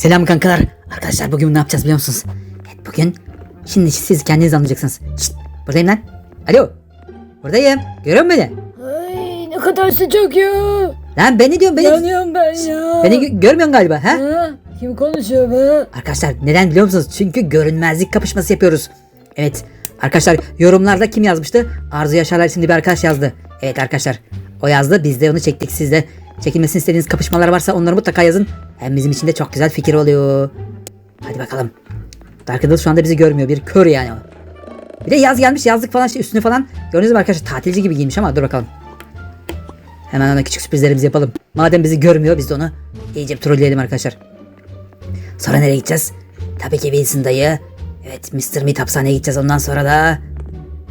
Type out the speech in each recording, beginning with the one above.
Selam kankalar. Arkadaşlar bugün ne yapacağız biliyor musunuz? Evet bugün şimdi siz kendiniz anlayacaksınız. Şşt, buradayım lan. Alo. Buradayım. Görüyor musun beni? Ay ne kadar sıcak ya. Lan beni diyorum beni. Yanıyorum ben ya. Beni gö- görmüyorsun galiba ha? Ha? Kim konuşuyor be? Arkadaşlar neden biliyor musunuz? Çünkü görünmezlik kapışması yapıyoruz. Evet arkadaşlar yorumlarda kim yazmıştı? Arzu Yaşarlar isimli bir arkadaş yazdı. Evet arkadaşlar o yazdı biz de onu çektik. Siz de çekilmesini istediğiniz kapışmalar varsa onları mutlaka yazın. Hem bizim için de çok güzel fikir oluyor. Hadi bakalım. Dark Riddle şu anda bizi görmüyor. Bir kör yani o. Bir de yaz gelmiş yazlık falan işte üstüne falan. Gördünüz mü arkadaşlar tatilci gibi giyinmiş ama dur bakalım. Hemen ona küçük sürprizlerimizi yapalım. Madem bizi görmüyor biz de onu iyice bir trolleyelim arkadaşlar. Sonra nereye gideceğiz? Tabii ki Wilson dayı. Evet Mr. Meat hapishaneye gideceğiz ondan sonra da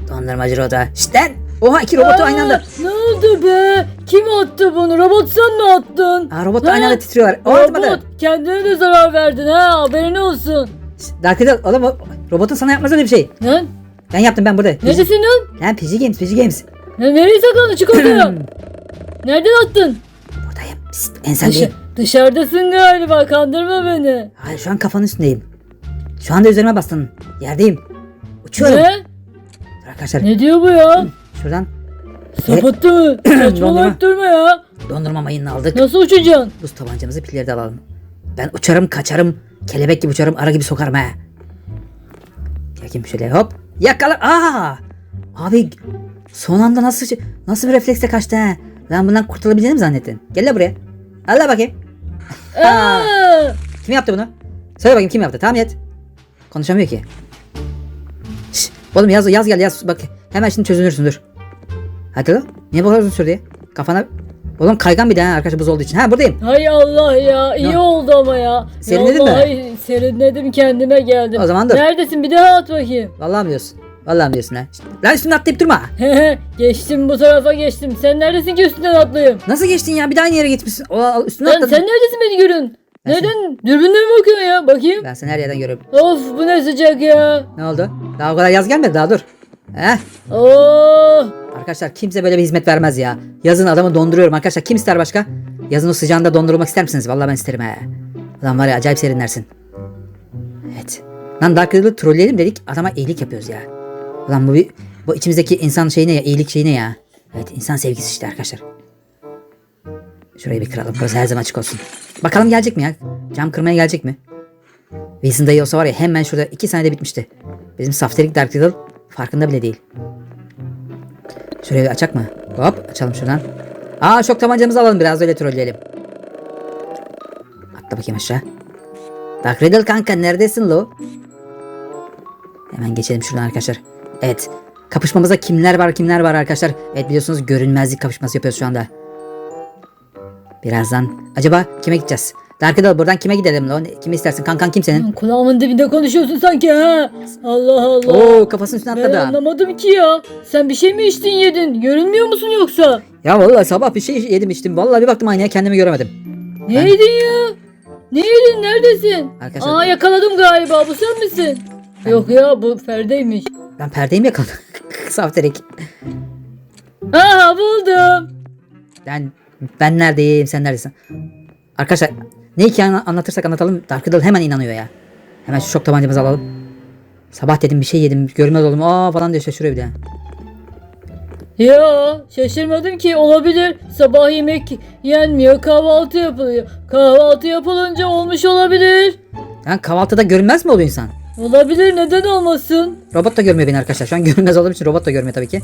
Dondurmacı Roda. Şşt lan! Oha iki robotu aynı anda. Ne oldu be? Kim attı bunu? Robot sen mi attın? Aa, robot Ha? aynı anda titriyorlar. O atmadı. Robot kendine de zarar verdin ha haberin olsun. Dark oğlum o- robotun sana yapmaz öyle bir şey. Lan Ben yaptım ben burada. neredesin lan? Lan PG Games PG Games. Ne, nereye saklandın çık ortaya. Nereden attın? Buradayım. Psst, ensendeyim. Dışa- dışarıdasın galiba kandırma beni. Hayır şu an kafanın üstündeyim. Şu anda üzerime bastın. Yerdeyim. Uçuyorum. Ne? Dur Arkadaşlar Ne diyor bu ya? şuradan Sapıttı mı? Saçmalayıp durma ya. dondurma mayını aldık. Nasıl uçacaksın? Buz tabancamızı pilleri de alalım. Ben uçarım kaçarım. Kelebek gibi uçarım ara gibi sokarım he. Yakayım şöyle hop. Yakala. Aa! Abi son anda nasıl nasıl bir refleksle kaçtı he. Lan bundan kurtulabileceğini mi zannettin? Gel la buraya. Allah bakayım. Aa! Kim yaptı bunu? Söyle bakayım kim yaptı? Tahmin et. Konuşamıyor ki. Şş, oğlum yaz yaz gel yaz bak hemen şimdi çözünürsün dur. Hadi lan. Niye bu kadar uzun sürdü ya? Kafana Oğlum kaygan bir de ha arkadaşlar buz olduğu için. Ha buradayım. Hay Allah ya iyi Ne? oldu ama ya. Serinledin mi? Vallahi serinledim kendime geldim. O zaman dur. Neredesin bir daha at bakayım. Vallahi mi diyorsun? Vallahi mi diyorsun ha? Lan üstüne atlayıp durma. geçtim bu tarafa geçtim. Sen neredesin ki üstünden atlayayım? Nasıl geçtin ya? Bir daha aynı yere geçmişsin. O, Sen, atladın. sen neredesin beni görün? Ben Nereden? Dürbünle mi bakıyorsun ya? Bakayım. Ben seni her yerden görüyorum. Of bu ne sıcak ya. Ne oldu? Daha o kadar yaz gelmedi daha dur. Heh. Oh. Arkadaşlar kimse böyle bir hizmet vermez ya. Yazın adamı donduruyorum arkadaşlar. Kim ister başka? Yazın o sıcağında dondurulmak ister misiniz? Vallahi ben isterim he. Ulan var ya acayip serinlersin. Evet. Lan Dark Riddle'ı trolleyelim dedik. Adama iyilik yapıyoruz ya. Ulan bu bir, bu içimizdeki insan şeyi ne ya? iyilik şeyi ne ya? Evet insan sevgisi işte arkadaşlar. Şurayı bir kıralım. Burası her zaman açık olsun. Bakalım gelecek mi ya? Cam kırmaya gelecek mi? Wilson dayı olsa var ya hemen şurada iki saniyede bitmişti. Bizim safterik Dark Riddle farkında bile değil. Şurayı açak mı? Hop açalım şuradan. Aa şok tabancamızı alalım biraz öyle trolleyelim. Atla bakayım aşağı. Dark Riddle kanka neredesin lo? Hemen geçelim şuradan arkadaşlar. Evet. Kapışmamızda kimler var kimler var arkadaşlar. Evet biliyorsunuz görünmezlik kapışması yapıyoruz şu anda. Birazdan. Acaba kime gideceğiz? Dark Riddle buradan kime gidelim lo? Kimi istersin? Kankan kim senin? Kulağımın dibinde konuşuyorsun sanki ha. Allah Allah. Oo kafasının üstüne Ben atladı. anlamadım ki ya. Sen bir şey mi içtin yedin? Görünmüyor musun yoksa? Ya vallahi sabah bir şey yedim içtim. Vallahi bir baktım aynaya kendimi göremedim. Ne Ben- yedin ya? Ne yedin? Neredesin? Arkadaşlar- Aa yakaladım galiba. Bu sen misin? Yok ya bu Ferde'ymiş. Ben perdeyi mi yakaladım? Safterik. Aha buldum. Ben ben neredeyim sen neredesin? Arkadaşlar ne hikaye anlatırsak anlatalım Dark Riddle hemen inanıyor ya. Hemen şu şok tabancamızı alalım. Sabah dedim bir şey yedim görmez oldum aa falan diyor şaşırıyor bir de. Ya şaşırmadım ki olabilir. Sabah yemek yenmiyor kahvaltı yapılıyor. Kahvaltı yapılınca olmuş olabilir. Yani kahvaltıda görünmez mi oluyor insan? Olabilir neden olmasın? Robot da görmüyor beni arkadaşlar. Şu an görünmez olduğum için robot da görmüyor tabii ki.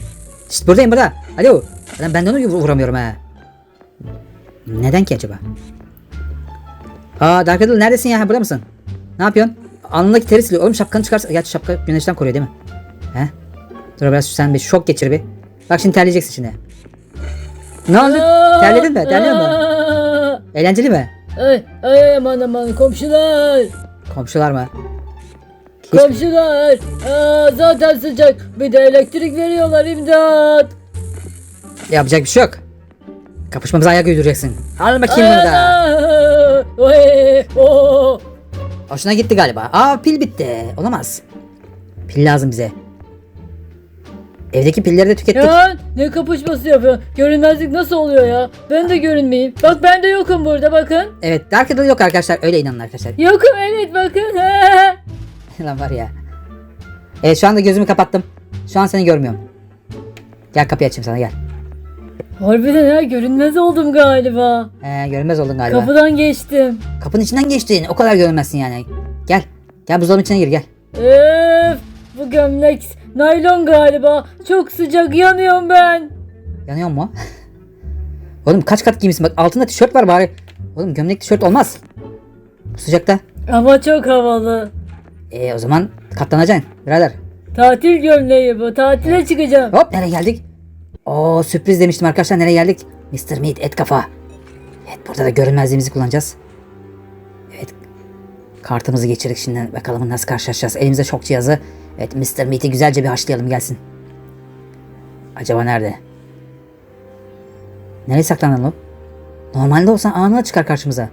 İşte buradayım burada. Alo. Lan ben de onu vuramıyorum ha. Neden ki acaba? Aa Dark Riddle neredesin ya? Burada mısın? Ne yapıyorsun? Alnındaki teri siliyor. Oğlum şapkanı çıkarsa. Gerçi şapka güneşten koruyor değil mi? He? Dur biraz sen bir şok geçir bir. Bak şimdi terleyeceksin şimdi. Ne oldu? Terledin mi? Mi? aa. Eğlenceli mi? Ay, ay aman aman komşular. Komşular mı? Hiç- Komşular. Aa, zaten sıcak. Bir de elektrik veriyorlar imdat. Yapacak bir şey yok. Kapışmamıza ayak uyduracaksın. Al bakayım bunu da. Aa, oo. Hoşuna gitti galiba. Aa pil bitti. Olamaz. Pil lazım bize. Evdeki pilleri de tükettik. Ya ne kapışması yapıyorsun? Görünmezlik nasıl oluyor ya? Ben de görünmeyeyim. Bak ben de yokum burada bakın. Evet Dark Riddle yok arkadaşlar. Öyle inanın arkadaşlar. Yokum evet bakın. Lan var ya. Evet şu anda gözümü kapattım. Şu an seni görmüyorum. Gel kapıyı açayım sana gel. Harbiden ha görünmez oldum galiba. Ee, görünmez oldun galiba. Kapıdan geçtim. Kapının içinden geçtin. O kadar görünmezsin yani. Gel. Gel buzdolabının içine gir gel. Öf, bu gömlek naylon galiba. Çok sıcak yanıyorum ben. Yanıyor mu? Oğlum kaç kat giymişsin bak altında tişört var bari. Oğlum gömlek tişört olmaz. Bu sıcakta. Ama çok havalı. Ee, o zaman katlanacaksın birader. Tatil gömleği bu. Tatile çıkacağım. Hop nereye geldik? Oo sürpriz demiştim arkadaşlar nereye geldik? Mr. Meat et kafa. Evet burada da görünmezliğimizi kullanacağız. Evet. Kartımızı geçirdik şimdi bakalım nasıl karşılaşacağız. Elimizde şok cihazı. Evet Mr. Meat'i güzelce bir haşlayalım gelsin. Acaba nerede? Nereye saklandın lan? Normalde olsa anında çıkar karşımıza.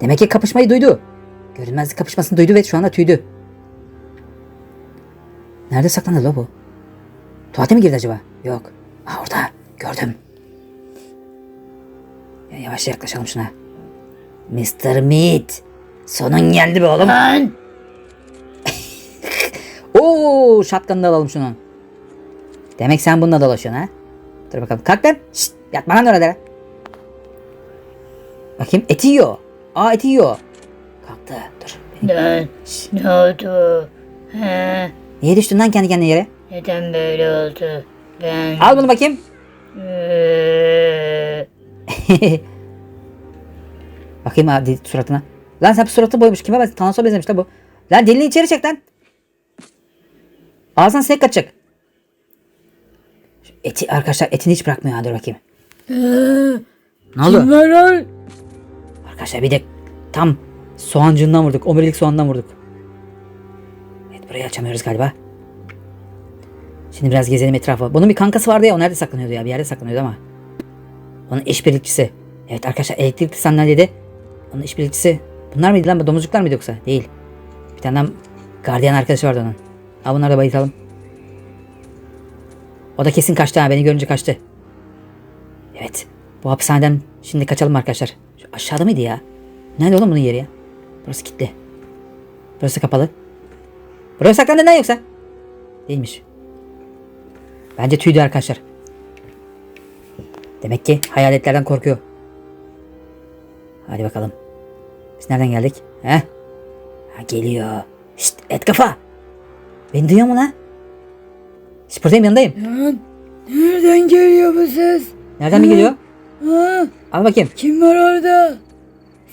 Demek ki kapışmayı duydu. Görünmezlik kapışmasını duydu ve şu anda tüydü. Nerede saklandı la bu? Tuvalete mi girdi acaba? Yok. Aa orada. Gördüm. Ya yavaş yaklaşalım şuna. Mr. Meat. Sonun geldi be oğlum. Oo, şatkanı da alalım şunu. Demek sen bununla dolaşıyorsun ha? Dur bakalım. Kalk lan. Şşt, yatma lan orada. Bakayım eti yiyor. Aa eti yiyor. Kalktı. Dur. Ne? Ne oldu? He, Niye düştün lan kendi kendine yere? Neden böyle oldu? Ben... Al bunu bakayım. Ee, Bakayım hadi suratına. Lan sen suratı boymuş. Kime benziyor? Thanos'a benzemiş la bu. Lan dilini içeri çek lan. Ağzından sinek kaçacak. Şu eti arkadaşlar etini hiç bırakmıyor. Ha, dur bakayım. Ne oldu? Kim var lan? Arkadaşlar bir de tam soğancığından vurduk. Omurilik soğandan vurduk. Evet burayı açamıyoruz galiba. Şimdi biraz gezelim etrafı. Bunun bir kankası vardı ya o nerede saklanıyordu ya bir yerde saklanıyordu ama. Onun işbirlikçisi. Evet arkadaşlar elektrikli sandalyede onun işbirlikçisi. Bunlar mıydı lan bu domuzcuklar mıydı yoksa? Değil. Bir tane gardiyan arkadaşı vardı onun. Al bunları da bayıltalım. O da kesin kaçtı ha beni görünce kaçtı. Evet. Bu hapishaneden şimdi kaçalım arkadaşlar. Şu aşağıda mıydı ya? Nerede oğlum bunun yeri ya? Burası kilitli. Burası kapalı. Buraya saklandın lan yoksa? Değilmiş. Bence tüydü arkadaşlar. Demek ki hayaletlerden korkuyor. Hadi bakalım. Biz nereden geldik? He? Ha, geliyor. Şşt et kafa. Beni duyuyor mu lan? Şşt buradayım yanındayım. Nereden geliyor bu ses? Nereden mi geliyor? Ha, Al bakayım. kim var orada?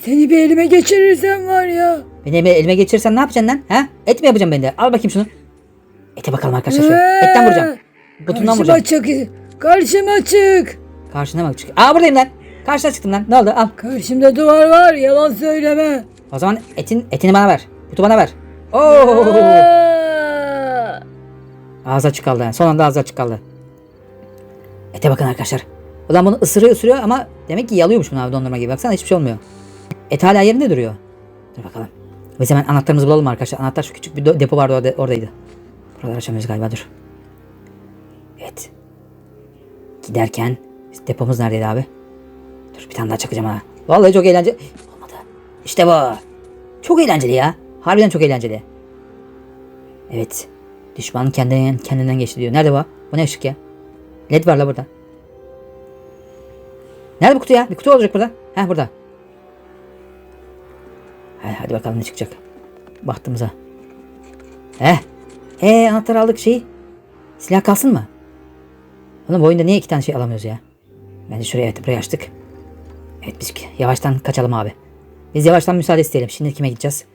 Seni bir elime geçirirsem var ya. Beni elime, elime geçirirsen ne yapacaksın lan? Ha? Et mi yapacağım ben de? Al bakayım şunu. Ete bakalım arkadaşlar şöyle. Etten vuracağım. Butundan vuracağım. açık. Karşım açık. Karşına bak. çık. Aa buradayım lan. Karşına çıktım lan. Ne oldu? Al. Karşımda duvar var yalan söyleme. O zaman etin etini bana ver. Butu bana ver. Oo! Ağzı açık kaldı. Son anda ağzı açık kaldı. Ete bakın arkadaşlar. Ulan bunu ısırıyor ısırıyor ama demek ki yalıyormuş bunu abi dondurma gibi. Baksana hiçbir şey olmuyor. Et hala yerinde duruyor. Dur bakalım. Biz hemen anahtarımızı bulalım arkadaşlar. Anahtar şu küçük bir depo vardı orada, oradaydı. Buraları açamıyoruz galiba dur. Evet. Giderken depomuz neredeydi abi? Dur bir tane daha çakacağım ha. Vallahi çok eğlenceli. Olmadı. İşte bu. Çok eğlenceli ya. Harbiden çok eğlenceli. Evet. Düşman kendinden, kendinden geçti diyor. Nerede bu? Bu ne ışık ya? LED var la burada. Nerede bu kutu ya? Bir kutu olacak burada. Heh burada. Hadi, hadi bakalım ne çıkacak. Bahtımıza. Heh. Ee anahtar aldık şeyi. Silah kalsın mı? Oğlum bu oyunda niye iki tane şey alamıyoruz ya? Bence şuraya evet burayı açtık. Evet biz yavaştan kaçalım abi. Biz yavaştan müsaade isteyelim. Şimdi kime gideceğiz?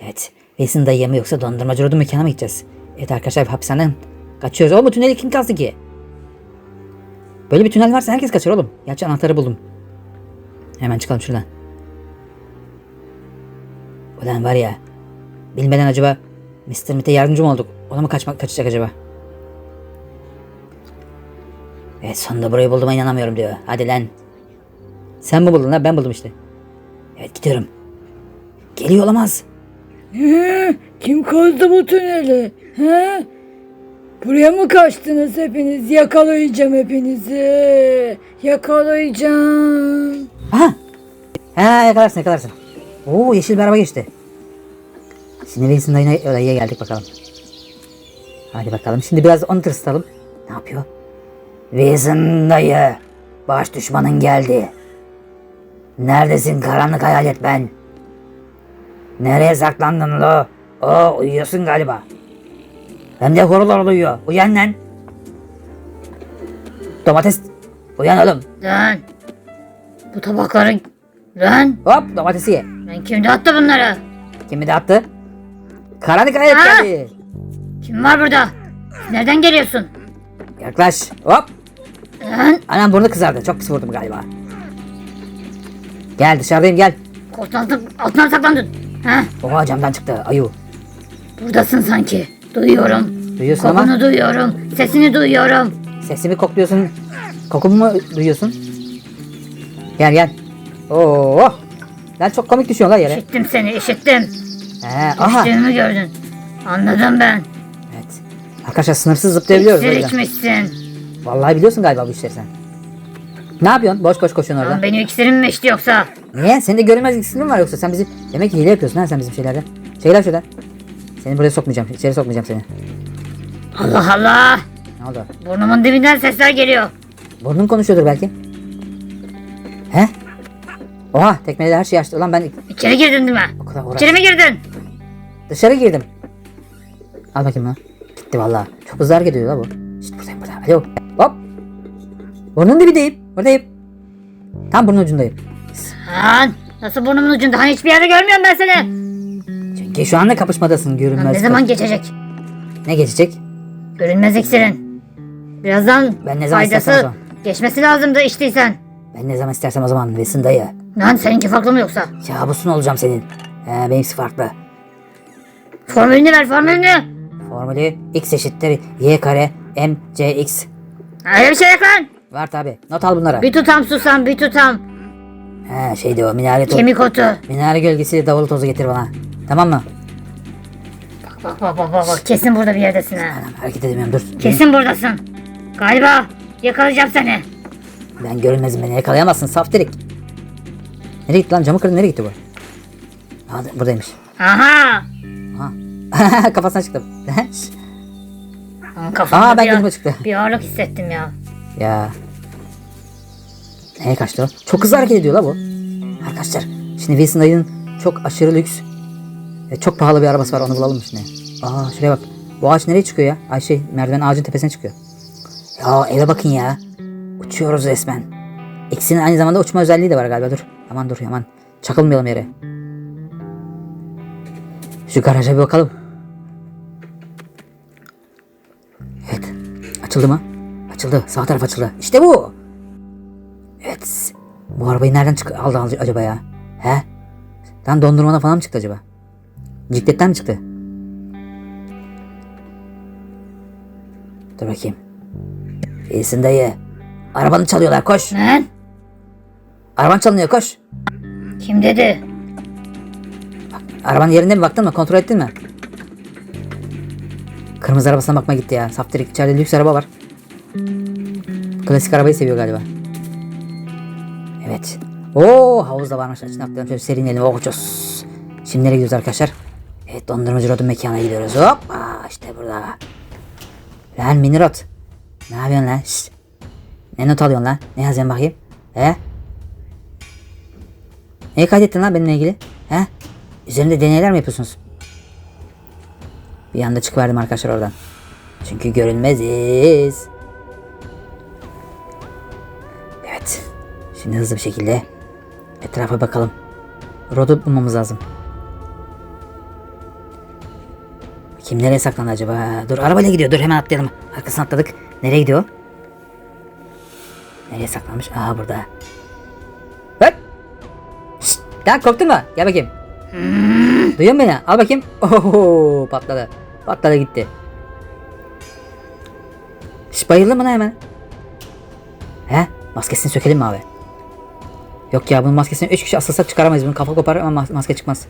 Evet. Vesin dayıya mı yoksa dondurmacı Rodun mekana mı gideceğiz? Evet arkadaşlar hapishaneden kaçıyoruz. Oğlum bu tüneli kim kazdı ki? Böyle bir tünel varsa herkes kaçar oğlum. Gerçi anahtarı buldum. Hemen çıkalım şuradan. Ulan var ya. Bilmeden acaba Mr. Meat'e yardımcı mı olduk? Ona mı kaçmak kaçacak acaba? Evet sonunda burayı bulduğuma inanamıyorum diyor. Hadi lan. Sen mi buldun lan? Ben buldum işte. Evet gidiyorum. Geliyor olamaz. He, kim kazdı bu tüneli? He? Buraya mı kaçtınız hepiniz? Yakalayacağım hepinizi. Yakalayacağım. Aha. Ha yakalarsın yakalarsın. Oo yeşil bir araba geçti. Şimdi reisin dayına dayıya geldik bakalım. Hadi bakalım. Şimdi biraz onu tırsıtalım. Ne yapıyor? Wilson dayı. Baş düşmanın geldi. Neredesin karanlık hayalet ben? Nereye saklandın lo? Oo uyuyorsun galiba. Hem de horul uyuyor. Uyan lan. Domates. Uyan oğlum. Lan. Bu tabakları... Lan. Hop domatesi ye. Ben kimde attı bunları? Kimi de attı? Karanlık hayalet Ha? geldi. Kim var burada? Nereden geliyorsun? Yaklaş. Hop. Anam burnu kızardı. Çok pis vurdum galiba. Gel dışarıdayım gel. Koltuğun altı- altına saklandın. Ha? Oha camdan çıktı ayu. Buradasın sanki. Duyuyorum. Duyuyorsun Kokunu ama duyuyorum. Sesini duyuyorum. sesimi kokluyorsun. Kokumu mu duyuyorsun? Gel gel. Oo. Lan çok komik düşüyorsun lan yere. İşittim seni işittim. He, aha. Düştüğümü gördün. Anladım ben. Evet. Arkadaşlar sınırsız zıplayabiliyoruz. İksir içmişsin. Vallahi biliyorsun galiba bu işleri sen. Ne yapıyorsun? Boş boş koşuyorsun orada. Lan benim iksirim mi içti yoksa? Niye? Senin de görünmez iksirin var yoksa? Sen bizi demek ki hile yapıyorsun ha sen bizim şeylerde. Çekil lan şuradan. Seni buraya sokmayacağım. İçeri sokmayacağım seni. Allah Allah. Ne oldu? Burnumun dibinden sesler geliyor. Burnun konuşuyordur belki. He? Oha tekmeyle her şeyi açtı. Ulan ben İçeri girdin değil mi? o kadar uğraş. İçeri mi girdin? Dışarı girdim. Al bakayım lan. Gitti valla. Çok hızlı hareket ediyor la bu. İşte buradayım burada. Alo. Burnun dibindeyim. Buradayım. Tam burnun ucundayım. Lan nasıl burnumun ucunda? Hani hiçbir yerde görmüyorum ben seni. Çünkü şu anda kapışmadasın Lan görünmez. ne zaman geçecek? Ne geçecek? Görünmez iksirin. Birazdan Ben ne zaman istersem o faydası zaman. geçmesi lazımdı içtiysen. Ben ne zaman istersem o zaman. Vesin dayı. Lan seninki farklı mı yoksa? Kabusun olacağım senin. He, benimkisi farklı. Formülünü ver formülünü. Formülü x eşittir y kare m c x. Öyle bir şey yok lan. Var tabi. Not al bunları. Bir tutam susam bir tutam. He şeydi o minare tozu. Kemik otu. Minare gölgesi davul tozu getir bana. Tamam mı? Bak bak bak bak bak. Kesin burada bir yerdesin ha. Anam hareket edemiyorum dur. Kesin buradasın. Galiba yakalayacağım seni. Ben görünmezim beni yakalayamazsın saftirik. Nereye gitti lan camı kırdı nereye gitti bu? Ha, buradaymış. Aha. Ha. Kafasına çıktım. Aman Kafamda Aa ben bir, gözüme çıktı. bir ağırlık hissettim ya. Ya. Neye kaçtı o? Çok hızlı hareket ediyor la bu. Arkadaşlar şimdi Wilson dayının çok aşırı lüks ve çok pahalı bir arabası var onu bulalım şimdi. Aa şuraya bak. Bu ağaç nereye çıkıyor ya? Ay şey merdiven ağacın tepesine çıkıyor. Ya eve bakın ya. Uçuyoruz resmen. X'in aynı zamanda uçma özelliği de var galiba dur. Aman dur aman. Çakılmayalım yere. Şu garaja bir bakalım. Evet. Açıldı mı? Açıldı. Sağ taraf açıldı. İşte bu. Evet. Bu arabayı nereden çık aldı acaba ya? He? Lan dondurmadan falan mı çıktı acaba? Cikletten mi çıktı? Dur bakayım. İyisin dayı. Arabanı çalıyorlar koş. Lan Araban çalınıyor koş. kim dedi? Arabanın yerinde mi baktın mı? Kontrol ettin mi? Kırmızı arabasına bakma gitti ya. Saftirik içeride lüks araba var. Klasik arabayı seviyor galiba. Evet. Oo havuz da varmış. Açın atlayalım şöyle serinelim. Oh cos. Şimdi nereye gidiyoruz arkadaşlar? Evet dondurmacı Rod'un mekana gidiyoruz. Hop. İşte burada. Lan mini Rod. Ne yapıyorsun lan? Şşt. Ne not alıyorsun lan? Ne yazıyorsun bakayım? He? Neyi kaydettin lan benimle ilgili? He? Üzerinde deneyler mi yapıyorsunuz? Bir anda çıkıverdim arkadaşlar oradan. Çünkü görünmeziz. Şimdi hızlı bir şekilde etrafa bakalım. Rod'u bulmamız lazım. Kim nereye saklandı acaba? Dur arabayla gidiyor. Dur hemen atlayalım. Arkasına atladık. Nereye gidiyor? Nereye saklanmış? Aa burada. Hop. Şşt, lan korktun mu? Gel bakayım. Duyuyor musun beni? Al bakayım. Oho patladı. Patladı gitti. Şş bayıldı mı lan hemen? He? Maskesini sökelim mi abi? Yok ya bunun maskesini 3 kişi asılsak çıkaramayız. Bunun kafa kopar ama mas- maske çıkmaz.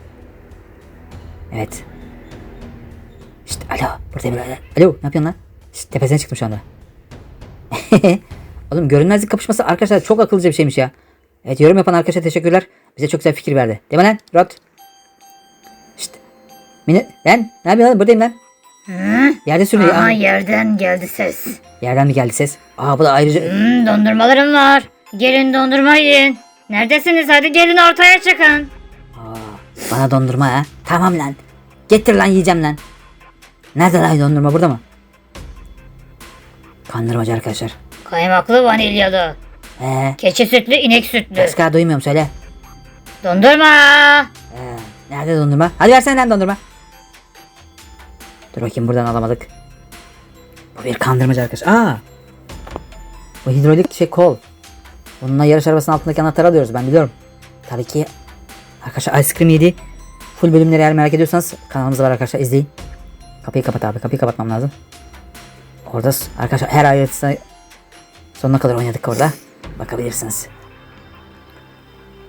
Evet. İşte alo buradayım. Alo ne yapıyorsun lan? Şşt, tepesine çıktım şu anda. Oğlum görünmezlik kapışması arkadaşlar çok akıllıca bir şeymiş ya. Evet yorum yapan arkadaşa teşekkürler. Bize çok güzel fikir verdi. Değil mi lan Rod? Şşt. Mini... Lan ne yapıyorsun lan? Buradayım lan. Hı? Yerde sürünüyor. Aha Aa, yerden geldi ses. Yerden mi geldi ses? Aa bu da ayrıca... Hmm, dondurmalarım var. Gelin dondurma yiyin. Neredesiniz? Hadi gelin ortaya çıkın. Aa, bana dondurma ha. Tamam lan. Getir lan yiyeceğim lan. Nerede lan dondurma burada mı? Kandırmacı arkadaşlar. Kaymaklı vanilyalı. Ee, Keçi sütlü inek sütlü. Jessica duymuyorum söyle. Dondurma. Ee, nerede dondurma? Hadi versene lan dondurma. Dur bakayım buradan alamadık. Bu bir kandırmacı arkadaş. Aa! Bu hidrolik şey kol. Bununla yarış arabasının altındaki anahtarı alıyoruz ben biliyorum. Tabii ki arkadaşlar Ice Cream 7 full bölümleri eğer merak ediyorsanız kanalımız var arkadaşlar izleyin. Kapıyı kapat abi kapıyı kapatmam lazım. Orada arkadaşlar her ayrıntısına sonuna kadar oynadık orada. Bakabilirsiniz.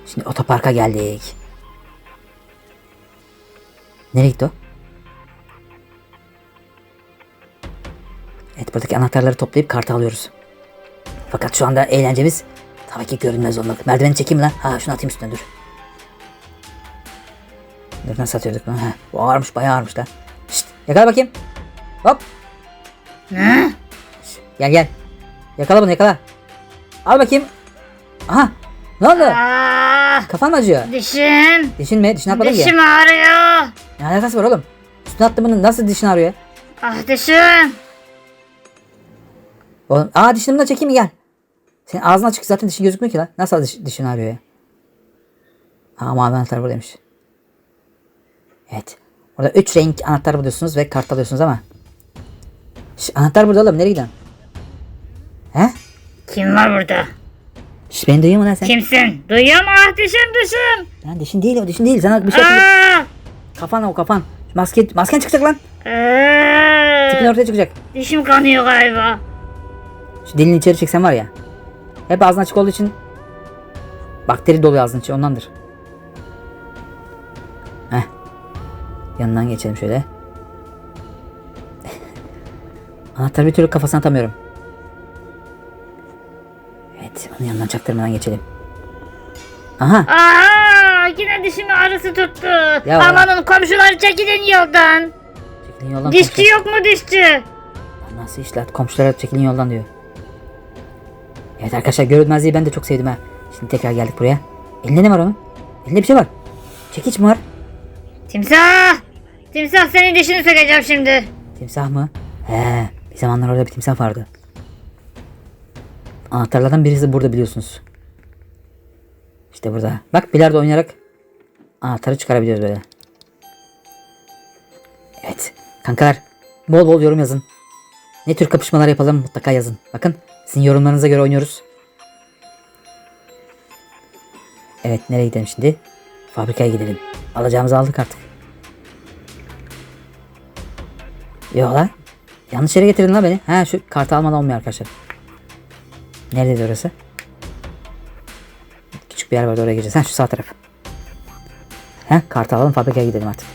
Şimdi otoparka geldik. Nereye gitti o? Evet buradaki anahtarları toplayıp kartı alıyoruz. Fakat şu anda eğlencemiz tabii ki görünmez olmak. Merdiveni çekeyim lan. Ha şunu atayım üstüne dur. Dur nasıl atıyorduk bunu? Ha, bu ağırmış bayağı ağırmış da. Şşt yakala bakayım. Hop Hı? gel gel. Yakala bunu yakala. Al bakayım. Aha ne oldu? Aa, Kafan mı acıyor? dişim. Dişin mi? Dişini atmadın ki. Dişim ağrıyor. Ne alakası var oğlum? Üstüne attım bunu nasıl dişin ağrıyor? Ah dişim. Oğlum, aa dişini de çekeyim gel. Senin ağzın açık zaten dişin gözükmüyor ki lan. Nasıl diş, dişin ağrıyor ya? Aa mavi anahtar buradaymış. Evet. Orada 3 renk anahtar buluyorsunuz ve kart alıyorsunuz ama. Şş, anahtar burada oğlum nereye gidiyorsun? He? Kim var burada? Şş, beni duyuyor mu lan sen? Kimsin? Duyuyor mu? Ah dişim dişim. Lan dişin değil o dişin değil. Sana bir şey. Aa, Kafan o kafan. Maske, masken çıkacak lan. Aa, Tipin ortaya çıkacak. dişim kanıyor galiba. Şu dilini içeri çeksen var ya. Hep ağzın açık olduğu için bakteri doluyor ağzın içi ondandır. Heh. Yanından geçelim şöyle. Anahtarı bir türlü kafasına atamıyorum. Evet, onun yanından çaktırmadan geçelim. Aha, Aa, yine dişimi ağrısı tuttu. Ya. Amanın komşular çekilin yoldan. çekilin yoldan. Dişçi komşular- yok mu dişçi? Nasıl işler? Komşulara çekilin yoldan diyor. Evet arkadaşlar görünmezliği ben de çok sevdim ha. Şimdi tekrar geldik buraya. Elinde ne var onun? Elinde bir şey var. Çekiç mi var? Timsah! Timsah senin dişini sökeceğim şimdi. Timsah mı? He, bir zamanlar orada bir timsah vardı. Anahtarlardan birisi burada biliyorsunuz. İşte burada. Bak bilardo oynayarak anahtarı çıkarabiliyoruz böyle. Evet. Kankalar bol bol yorum yazın. Ne tür kapışmalar yapalım mutlaka yazın. Bakın sizin yorumlarınıza göre oynuyoruz. Evet nereye gidelim şimdi? Fabrikaya gidelim. Alacağımızı aldık artık. Yok lan. Yanlış yere getirdin lan beni. Ha şu kartı almadan olmuyor arkadaşlar. Neredeydi orası? Küçük bir yer vardı oraya gireceğiz. Ha şu sağ taraf. Ha kartı alalım fabrikaya gidelim artık.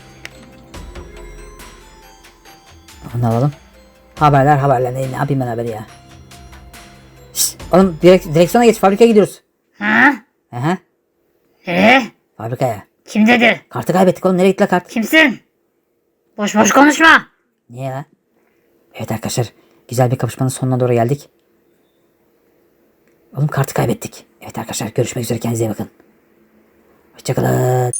Onu alalım. Haberler haberler ne, ne yapayım ben haberi ya. Oğlum direkt, direksiyona geç fabrikaya gidiyoruz. Ha? Aha Ee? fabrikaya. Kim dedi? Kartı kaybettik oğlum nereye gitti la kart? Kimsin? Boş boş konuşma. Niye lan? Evet arkadaşlar güzel bir kapışmanın sonuna doğru geldik. Oğlum kartı kaybettik. Evet arkadaşlar görüşmek üzere kendinize iyi bakın. Hoşçakalın.